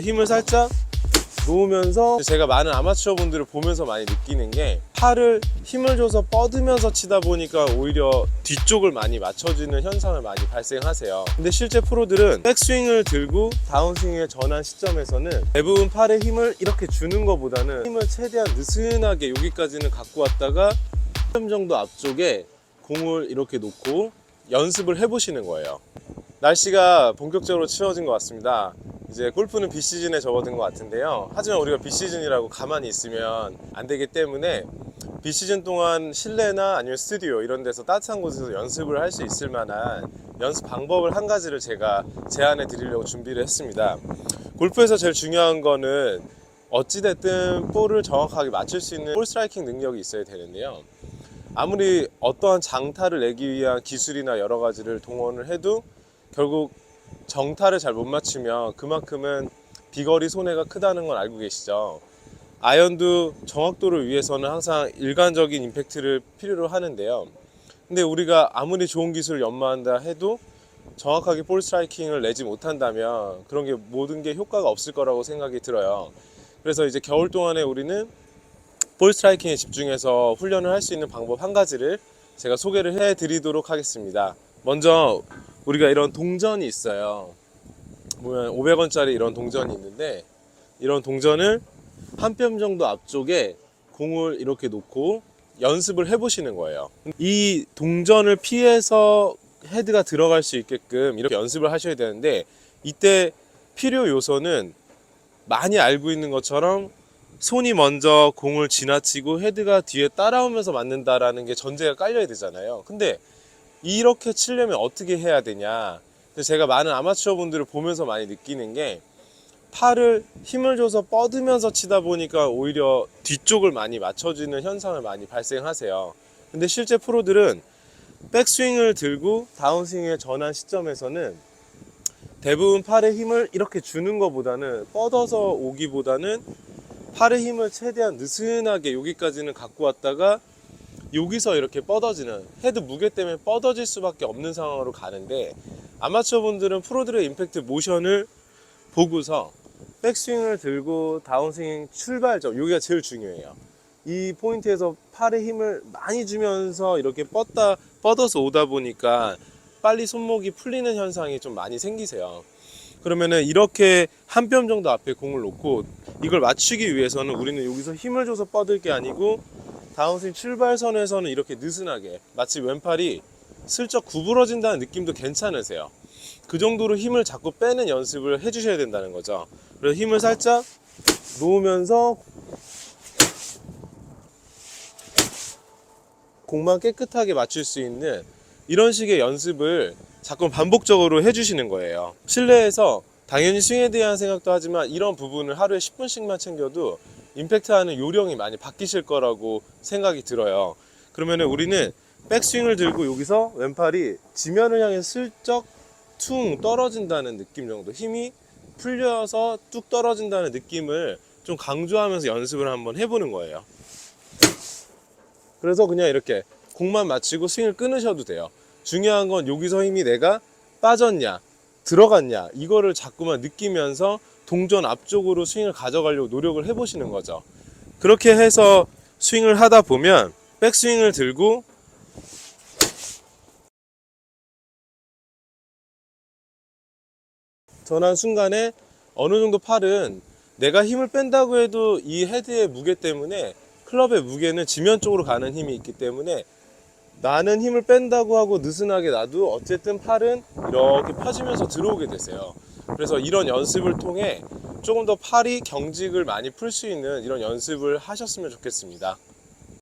힘을 살짝 놓으면서 제가 많은 아마추어 분들을 보면서 많이 느끼는 게 팔을 힘을 줘서 뻗으면서 치다 보니까 오히려 뒤쪽을 많이 맞춰주는 현상을 많이 발생하세요. 근데 실제 프로들은 백스윙을 들고 다운스윙의 전환 시점에서는 대부분 팔에 힘을 이렇게 주는 것보다는 힘을 최대한 느슨하게 여기까지는 갖고 왔다가 3점 정도 앞쪽에 공을 이렇게 놓고 연습을 해보시는 거예요. 날씨가 본격적으로 추워진 것 같습니다. 이제 골프는 비시즌에 접어든 것 같은데요. 하지만 우리가 비시즌이라고 가만히 있으면 안 되기 때문에 비시즌 동안 실내나 아니면 스튜디오 이런 데서 따뜻한 곳에서 연습을 할 수 있을 만한 연습 방법을 한 가지를 제가 제안해 드리려고 준비를 했습니다. 골프에서 제일 중요한 거는 어찌됐든 볼을 정확하게 맞출 수 있는 볼 스트라이킹 능력이 있어야 되는데요. 아무리 어떠한 장타를 내기 위한 기술이나 여러 가지를 동원을 해도 결국 정타를 잘 못 맞추면 그만큼은 비거리 손해가 크다는 걸 알고 계시죠. 아이언도 정확도를 위해서는 항상 일관적인 임팩트를 필요로 하는데요. 근데 우리가 아무리 좋은 기술을 연마한다 해도 정확하게 볼 스트라이킹을 내지 못한다면 그런 게 모든 게 효과가 없을 거라고 생각이 들어요. 그래서 이제 겨울 동안에 우리는 볼 스트라이킹에 집중해서 훈련을 할 수 있는 방법 한 가지를 제가 소개를 해 드리도록 하겠습니다. 먼저 우리가 이런 동전이 있어요. 보면 500원짜리 이런 동전이 있는데 이런 동전을 한 뼘 정도 앞쪽에 공을 이렇게 놓고 연습을 해보시는 거예요. 이 동전을 피해서 헤드가 들어갈 수 있게끔 이렇게 연습을 하셔야 되는데 이때 필요 요소는 많이 알고 있는 것처럼 손이 먼저 공을 지나치고 헤드가 뒤에 따라오면서 맞는다라는 게 전제가 깔려야 되잖아요. 근데 이렇게 치려면 어떻게 해야 되냐? 제가 많은 아마추어 분들을 보면서 많이 느끼는 게 팔을 힘을 줘서 뻗으면서 치다 보니까 오히려 뒤쪽을 많이 맞춰주는 현상을 많이 발생하세요. 근데 실제 프로들은 백스윙을 들고 다운스윙의 전환 시점에서는 대부분 팔에 힘을 이렇게 주는 것보다는 뻗어서 오기보다는 팔의 힘을 최대한 느슨하게 여기까지는 갖고 왔다가 여기서 이렇게 뻗어지는 헤드 무게 때문에 뻗어질 수밖에 없는 상황으로 가는데 아마추어 분들은 프로들의 임팩트 모션을 보고서 백스윙을 들고 다운스윙 출발점 여기가 제일 중요해요. 이 포인트에서 팔에 힘을 많이 주면서 이렇게 뻗다 뻗어서 오다 보니까 빨리 손목이 풀리는 현상이 좀 많이 생기세요. 그러면은 이렇게 한 뼘 정도 앞에 공을 놓고 이걸 맞추기 위해서는 우리는 여기서 힘을 줘서 뻗을 게 아니고 다운스윙 출발선에서는 이렇게 느슨하게 마치 왼팔이 슬쩍 구부러진다는 느낌도 괜찮으세요. 그 정도로 힘을 자꾸 빼는 연습을 해주셔야 된다는 거죠. 그래서 힘을 살짝 놓으면서 공만 깨끗하게 맞출 수 있는 이런 식의 연습을 자꾸 반복적으로 해주시는 거예요. 실내에서 당연히 스윙에 대한 생각도 하지만 이런 부분을 하루에 10분씩만 챙겨도 임팩트하는 요령이 많이 바뀌실 거라고 생각이 들어요. 그러면은 우리는 백스윙을 들고 여기서 왼팔이 지면을 향해 슬쩍 퉁 떨어진다는 느낌 정도 힘이 풀려서 뚝 떨어진다는 느낌을 좀 강조하면서 연습을 한번 해보는 거예요. 그래서 그냥 이렇게 공만 맞추고 스윙을 끊으셔도 돼요. 중요한 건 여기서 힘이 내가 빠졌냐, 들어갔냐, 이거를 자꾸만 느끼면서 동전 앞쪽으로 스윙을 가져가려고 노력을 해보시는 거죠. 그렇게 해서 스윙을 하다 보면 백스윙을 들고 전환 순간에 어느 정도 팔은 내가 힘을 뺀다고 해도 이 헤드의 무게 때문에 클럽의 무게는 지면 쪽으로 가는 힘이 있기 때문에 나는 힘을 뺀다고 하고 느슨하게 놔도 어쨌든 팔은 이렇게 펴지면서 들어오게 되세요. 그래서 이런 연습을 통해 조금 더 팔이 경직을 많이 풀 수 있는 이런 연습을 하셨으면 좋겠습니다.